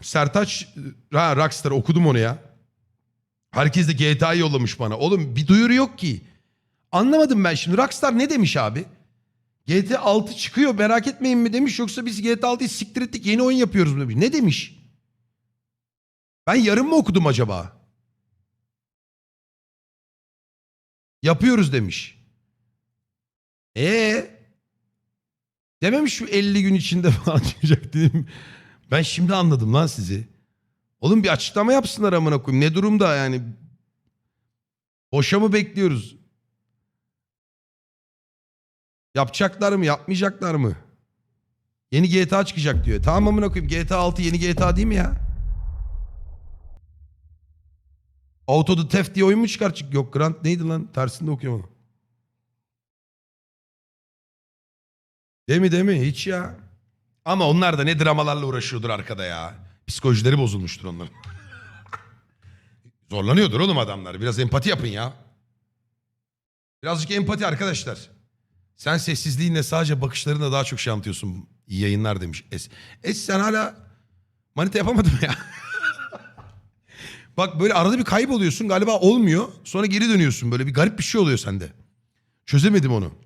Sertaç ha, Rockstar okudum onu ya. Herkes de GTA yollamış bana. Oğlum bir duyuru yok ki. Anlamadım ben şimdi. Rockstar ne demiş abi? GTA 6 çıkıyor merak etmeyin mi demiş yoksa biz GTA 6'yı siktir ettik yeni oyun yapıyoruz mu demiş. Ne demiş? Ben yarım mı okudum acaba? Yapıyoruz demiş. E Dememiş şu 50 gün içinde falan çıkacak dedim. Ben şimdi anladım lan sizi. Oğlum bir açıklama yapsınlar amına koyayım. Ne durumda yani? Boşa mı bekliyoruz? Yapacaklar mı, yapmayacaklar mı? Yeni GTA çıkacak diyor. Tamam amına koyayım. GTA 6 yeni GTA değil mi ya? Auto the Theft diye oyun mu çıkar? Yok Grant neydi lan? Tersinde okuyorum onu. Değil mi değil mi? Hiç ya. Ama onlar da ne dramalarla uğraşıyordur arkada ya. Psikolojileri bozulmuştur onların. Zorlanıyordur oğlum adamlar. Biraz empati yapın ya. Birazcık empati arkadaşlar. Sen sessizliğinle sadece bakışlarınla daha çok şey anlatıyorsun. İyi yayınlar demiş Es. Es sen hala manita yapamadın mı ya? Bak böyle arada bir kayboluyorsun galiba olmuyor. Sonra geri dönüyorsun. Böyle bir garip bir şey oluyor sende. Çözemedim onu.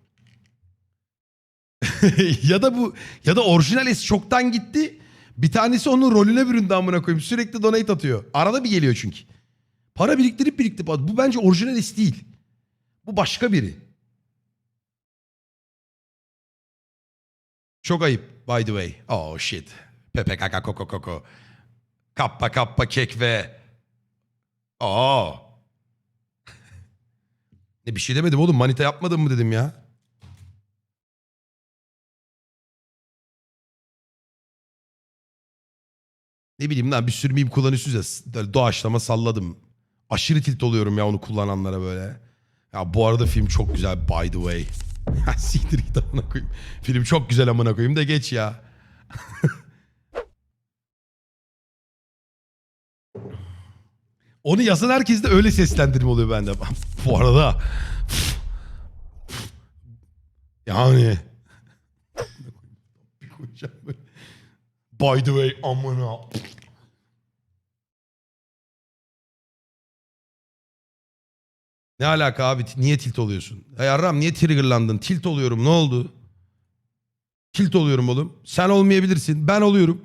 ya da bu ya da orijinal es çoktan gitti. Bir tanesi onun rolüne büründü amına koyayım. Sürekli donate atıyor. Arada bir geliyor çünkü. Para biriktirip biriktirip bu bence orijinal es değil. Bu başka biri. Çok ayıp by the way. Oh shit. Pepe kaka koko koko. Kappa kappa kek ve Aa. ne bir şey demedim oğlum. Manita yapmadın mı dedim ya. Ne bileyim lan bir sürü meme kullanıyorsunuz ya. Doğaçlama salladım. Aşırı tilt oluyorum ya onu kullananlara böyle. Ya bu arada film çok güzel by the way. Siktir git amına koyayım. Film çok güzel amına koyayım da geç ya. Onu yazan herkes de öyle seslendirme oluyor bende. Bu arada yani. By the way amına. Ne alaka abi? Niye tilt oluyorsun? Ya yarram niye triggerlandın? Tilt oluyorum. Ne oldu? Tilt oluyorum oğlum. Sen olmayabilirsin. Ben oluyorum.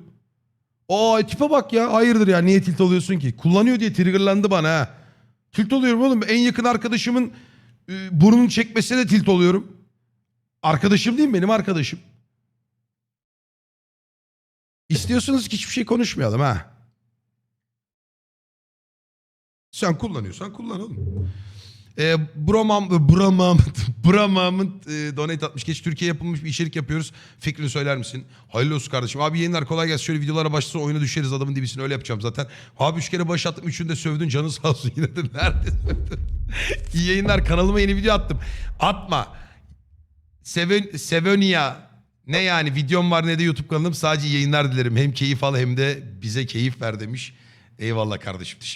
Aa tipe bak ya. Hayırdır ya. Niye tilt oluyorsun ki? Kullanıyor diye triggerlandı bana ha. Tilt oluyorum oğlum. En yakın arkadaşımın e, burnunu çekmesine de tilt oluyorum. Arkadaşım değil mi? Benim arkadaşım. İstiyorsunuz ki hiçbir şey konuşmayalım ha. Sen kullanıyorsan kullan oğlum. Ee, Bramam, Bramam, Bramam'ın e, donate atmış. Geç Türkiye yapılmış bir içerik yapıyoruz. Fikrini söyler misin? Hayırlı olsun kardeşim. Abi yayınlar kolay gelsin. Şöyle videolara başlasın oyuna düşeriz adamın dibisine öyle yapacağım zaten. Abi üç kere baş attım. Üçünü de sövdün. Canın sağ olsun. Yine de nerede sövdün? İyi yayınlar. Kanalıma yeni video attım. Atma. Seven, Sevonia. Ne yani videom var ne de YouTube kanalım. Sadece yayınlar dilerim. Hem keyif al hem de bize keyif ver demiş. Eyvallah kardeşim.